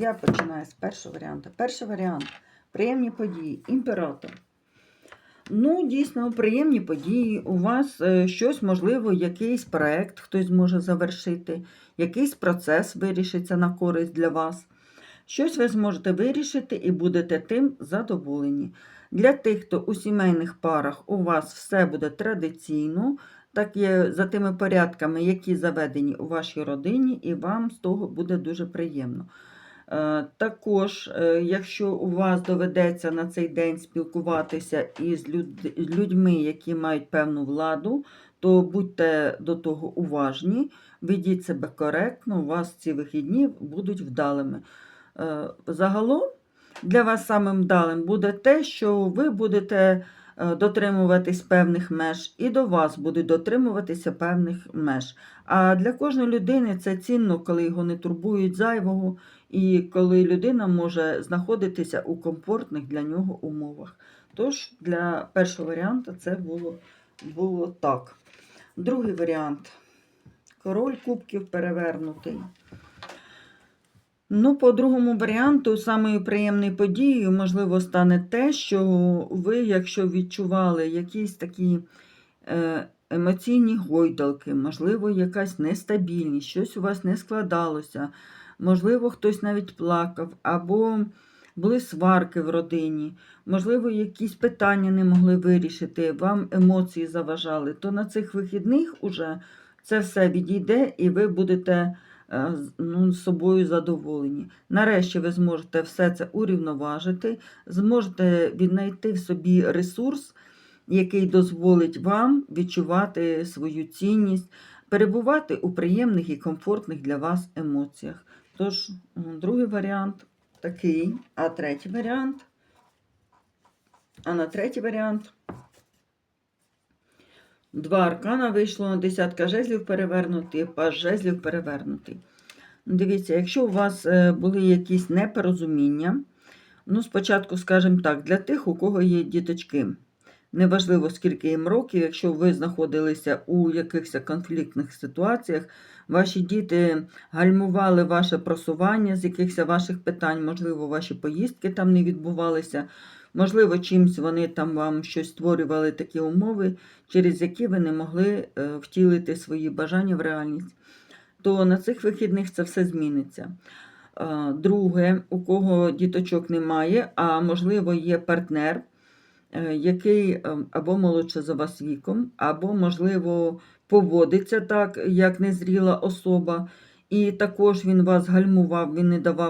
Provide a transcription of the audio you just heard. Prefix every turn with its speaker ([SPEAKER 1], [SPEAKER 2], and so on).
[SPEAKER 1] Я починаю з першого варіанту. Перший варіант приємні події, імператор. Ну, дійсно, приємні події. У вас е, щось, можливо, якийсь проект хтось зможе завершити, якийсь процес вирішиться на користь для вас. Щось ви зможете вирішити і будете тим задоволені. Для тих, хто у сімейних парах у вас все буде традиційно, так є за тими порядками, які заведені у вашій родині, і вам з того буде дуже приємно. Е, Також, е, якщо у вас доведеться на цей день спілкуватися із людьми, які мають певну владу, то будьте до того уважні, ведіть себе коректно, у вас ці вихідні будуть вдалими. Е, Загалом для вас самим вдалим буде те, що ви будете дотримуватись певних меж, і до вас будуть дотримуватися певних меж. А для кожної людини це цінно, коли його не турбують зайвого, і коли людина може знаходитися у комфортних для нього умовах. Тож для першого варіанту це було, було так. Другий варіант. Король кубків перевернутий. Ну, по другому варіанту, самою приємною подією, можливо, стане те, що ви, якщо відчували якісь такі е, емоційні гойдалки, можливо, якась нестабільність, щось у вас не складалося, можливо, хтось навіть плакав, або були сварки в родині, можливо, якісь питання не могли вирішити, вам емоції заважали, то на цих вихідних уже це все відійде і ви будете ну, з собою задоволені. Нарешті ви зможете все це урівноважити, зможете віднайти в собі ресурс, який дозволить вам відчувати свою цінність, перебувати у приємних і комфортних для вас емоціях. Тож, другий варіант такий, а третій варіант. А на третій варіант. Два аркана вийшло, десятка жезлів перевернутий, паж жезлів перевернутий. Дивіться, якщо у вас е, були якісь непорозуміння, ну, спочатку, скажімо так, для тих, у кого є діточки. Неважливо, скільки їм років, якщо ви знаходилися у якихось конфліктних ситуаціях, ваші діти гальмували ваше просування з якихось ваших питань, можливо, ваші поїздки там не відбувалися, можливо, чимсь вони там вам щось створювали такі умови, через які ви не могли е, втілити свої бажання в реальність, то на цих вихідних це все зміниться. Е, Друге, у кого діточок немає, а можливо, є партнер, е, який або молодше за вас віком, або, можливо, поводиться так, як незріла особа, і також він вас гальмував, він не давав